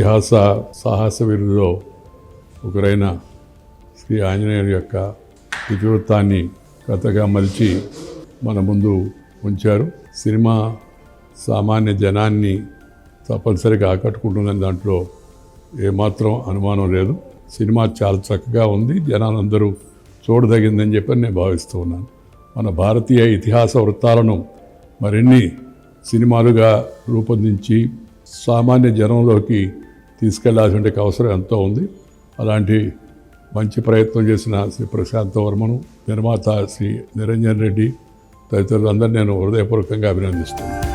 ఇతిహాస సాహస వీరులో ఒకరైన శ్రీ ఆంజనేయుడి యొక్క ఇతివృత్తాన్ని కథగా మలిచి మన ముందు ఉంచారు. సినిమా సామాన్య జనాన్ని తప్పనిసరిగా ఆకట్టుకుంటుందని దాంట్లో ఏమాత్రం అనుమానం లేదు. సినిమా చాలా చక్కగా ఉంది. జనాలందరూ చూడదగిందని చెప్పి నేను భావిస్తూ ఉన్నాను. మన భారతీయ ఇతిహాస వృత్తాలను మరిన్ని సినిమాలుగా రూపొందించి సామాన్య జనంలోకి తీసుకెళ్ళాల్సిన అవసరం ఎంతో ఉంది. అలాంటి మంచి ప్రయత్నం చేసిన శ్రీ ప్రశాంత వర్మను నిర్మాత శ్రీ నిరంజన్ రెడ్డి తదితరులందరూ నేను హృదయపూర్వకంగా అభినందిస్తున్నాను.